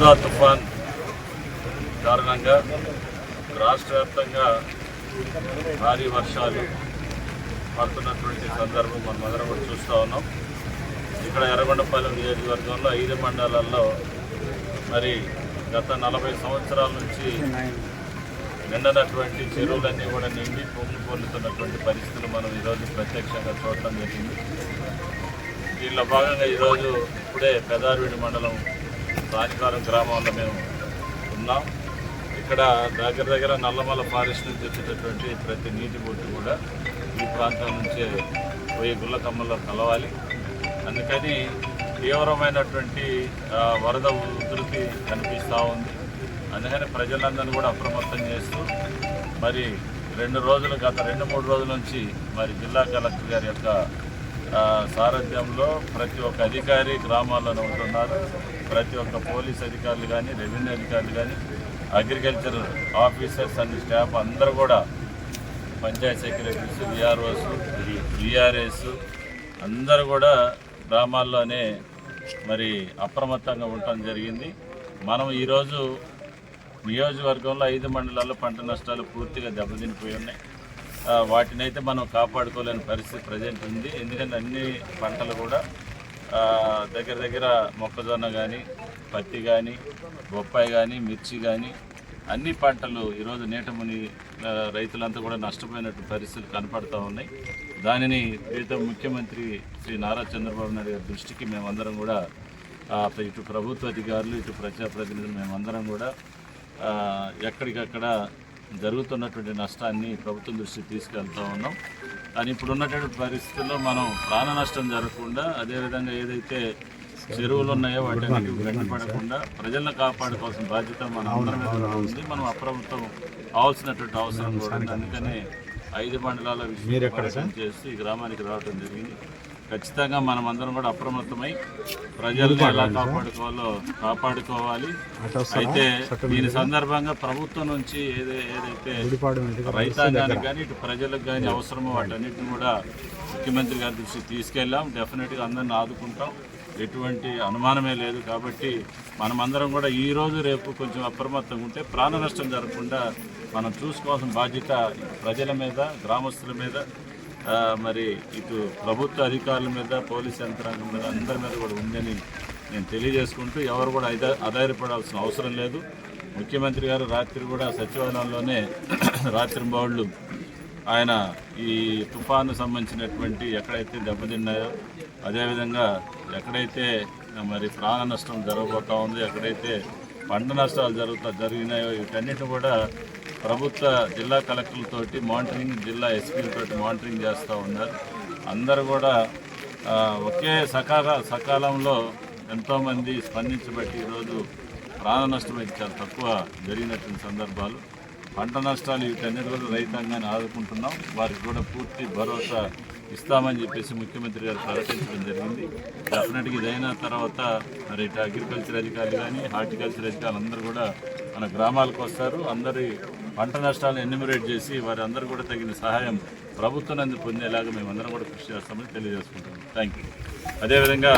వరద తుఫాన్ కారణంగా రాష్ట్ర వ్యాప్తంగా భారీ వర్షాలు పడుతున్నటువంటి సందర్భం మనం అందరం కూడా చూస్తూ ఉన్నాం. ఇక్కడ ఎర్రగొండపాలెం నియోజకవర్గంలో ఐదు మండలాల్లో మరి గత నలభై సంవత్సరాల నుంచి నిండనటువంటి చెరువులన్నీ కూడా నిండి పొంగి పొందుతున్నటువంటి పరిస్థితులు మనం ఈరోజు ప్రత్యక్షంగా చూడటం జరిగింది. దీనిలో భాగంగా ఈరోజు ఇప్పుడే పెదారువిడి మండలం రాజకారం గ్రామంలో మేము ఉన్నాం. ఇక్కడ దగ్గర దగ్గర నల్లమల ఫారెస్ట్ నుంచి వచ్చేటటువంటి ప్రతి నీటి బొట్టు కూడా ఈ ప్రాంతం నుంచే పోయి గుల్లకమ్మలో కలవాలి. అందుకని తీవ్రమైనటువంటి వరద ఉధృతి కనిపిస్తూ ఉంది. అందుకని ప్రజలందరినీ కూడా అప్రమత్తం చేస్తూ మరి రెండు రోజులు గత రెండు మూడు రోజుల నుంచి మరి జిల్లా కలెక్టర్ గారి యొక్క సారథ్యంలో ప్రతి ఒక్క అధికారి గ్రామాల్లోనే ఉంటున్నారు. ప్రతి ఒక్క పోలీస్ అధికారులు కానీ రెవెన్యూ అధికారులు కానీ అగ్రికల్చర్ ఆఫీసర్స్ అండ్ స్టాఫ్ అందరూ కూడా పంచాయత్ సెక్రటరీస్ విఆర్ఓస్ విఆర్ఎస్ అందరూ కూడా గ్రామాల్లోనే మరి అప్రమత్తంగా ఉండటం జరిగింది. మనం ఈరోజు నియోజకవర్గంలో ఐదు మండలాల్లో పంట నష్టాలు పూర్తిగా దెబ్బతినిపోయి ఉన్నాయి. వాటినైతే మనం కాపాడుకోలేని పరిస్థితి ప్రజెంట్ ఉంది. ఎందుకంటే అన్ని పంటలు కూడా దగ్గర దగ్గర మొక్కజొన్న కానీ పత్తి కానీ బొప్పాయి కానీ మిర్చి కానీ అన్ని పంటలు ఈరోజు నీటముని రైతులంతా కూడా నష్టపోయినట్టు పరిస్థితులు కనపడుతూ ఉన్నాయి. దానిని ప్రీతం ముఖ్యమంత్రి శ్రీ నారా చంద్రబాబు నాయుడు గారి దృష్టికి మేమందరం కూడా ఇటు ప్రభుత్వ అధికారులు ఇటు ప్రజాప్రతినిధులు మేమందరం కూడా ఎక్కడికక్కడ జరుగుతున్నటువంటి నష్టాన్ని ప్రభుత్వం దృష్టికి తీసుకెళ్తా ఉన్నాం. కానీ ఇప్పుడు ఉన్నటువంటి పరిస్థితుల్లో మనం ప్రాణ నష్టం జరగకుండా అదేవిధంగా ఏదైతే చెరువులు ఉన్నాయో వాటిని గడ్డిపడకుండా ప్రజలను కాపాడుకోవాల్సిన బాధ్యత మన అందరి ఉంది. మనం అప్రమత్తం కావాల్సినటువంటి అవసరం కూడా ఉంది. అందుకని ఐదు మండలాల విషయం చేస్తూ ఈ గ్రామానికి రావడం జరిగింది. ఖచ్చితంగా మనం అందరం కూడా అప్రమత్తమై ప్రజల్ని ఎలా కాపాడుకోవాలో కాపాడుకోవాలి. అయితే దీని సందర్భంగా ప్రభుత్వం నుంచి ఏదే ఏదైతే రైతాంగానికి కానీ ఇటు ప్రజలకు కానీ అవసరమో వాటన్నిటిని కూడా ముఖ్యమంత్రి గారి దృష్టికి తీసుకెళ్ళాం. డెఫినెట్గా అందరిని ఆదుకుంటాం. ఎటువంటి అనుమానమే లేదు కాబట్టి మనమందరం కూడా ఈ రోజు రేపు కొంచెం అప్రమత్తంగా ఉంటే ప్రాణ నష్టం జరగకుండా మనం చూసుకోవాల్సిన బాధ్యత ప్రజల మీద గ్రామస్తుల మీద మరి ఇటు ప్రభుత్వ అధికారుల మీద పోలీస్ యంత్రాంగం మీద అందరి మీద కూడా ఉందని నేను తెలియజేసుకుంటూ ఎవరు కూడా ఆధారపడాల్సిన అవసరం లేదు. ముఖ్యమంత్రి గారు రాత్రి కూడా సచివాలయంలోనే రాత్రి బావుళ్ళు ఆయన ఈ తుఫాను సంబంధించినటువంటి ఎక్కడైతే దెబ్బతిన్నాయో అదేవిధంగా ఎక్కడైతే మరి ప్రాణ నష్టం జరగబోతా ఉందో ఎక్కడైతే పంట నష్టాలు జరుగుతా జరిగినాయో వీటన్నిటిని కూడా ప్రభుత్వ జిల్లా కలెక్టర్లతోటి మానిటరింగ్ జిల్లా ఎస్పీలతోటి మానిటరింగ్ చేస్తూ ఉన్నారు. అందరూ కూడా ఒకే సకాల సకాలంలో ఎంతోమంది స్పందించబట్టి ఈరోజు ప్రాణ నష్టం చాలా తక్కువ జరిగినటువంటి సందర్భాలు. పంట నష్టాలు వీటన్నిటి కూడా రైతాంగాన్ని ఆదుకుంటున్నాం. వారికి కూడా పూర్తి భరోసా ఇస్తామని చెప్పేసి ముఖ్యమంత్రి గారు ప్రకటించడం జరిగింది. డెఫినెట్గా ఇదైన తర్వాత మరి ఇటు అగ్రికల్చర్ అధికారులు కానీ హార్టికల్చర్ అధికారులు అందరూ కూడా మన గ్రామాలకు వస్తారు. అందరి పంట నష్టాలను ఎన్యూమరేట్ చేసి వారి అందరూ కూడా తగిన సహాయం ప్రభుత్వం నందు పొందేలాగా మేమందరం కూడా కృషి చేస్తామని తెలియజేసుకుంటున్నాం. థ్యాంక్ యూ అదేవిధంగా